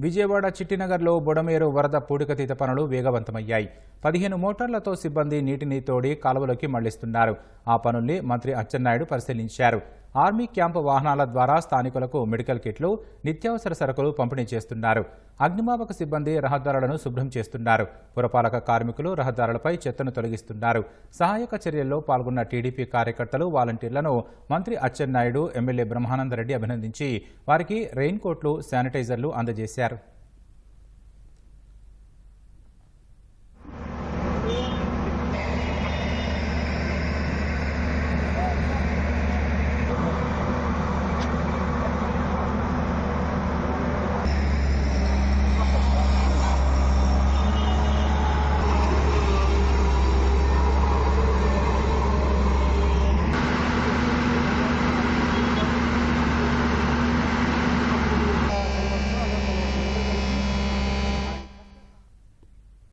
విజయవాడ చిట్టినగర్లో బుడమేరు వరద పూడికతీత పనులు వేగవంతమయ్యాయి. పదిహేను మోటార్లతో సిబ్బంది నీటిని తోడి కాలువలోకి మళ్ళిస్తున్నారు. ఆ పనుల్ని మంత్రి అచ్చెన్నాయుడు పరిశీలించారు. ఆర్మీ క్యాంపు వాహనాల ద్వారా స్థానికులకు మెడికల్ కిట్లు నిత్యావసర సరుకులు పంపిణీ చేస్తున్నారు. అగ్నిమాపక సిబ్బంది రహదారులను శుభ్రం చేస్తున్నారు. పురపాలక కార్మికులు రహదారులపై చెత్తను తొలగిస్తున్నారు. సహాయక చర్యల్లో పాల్గొన్న టీడీపీ కార్యకర్తలు వాలంటీర్లను మంత్రి అచ్చెన్నాయుడు ఎమ్మెల్యే బ్రహ్మానందరెడ్డి అభినందించి వారికి రెయిన్ కోట్లు శానిటైజర్లు అందజేశారు.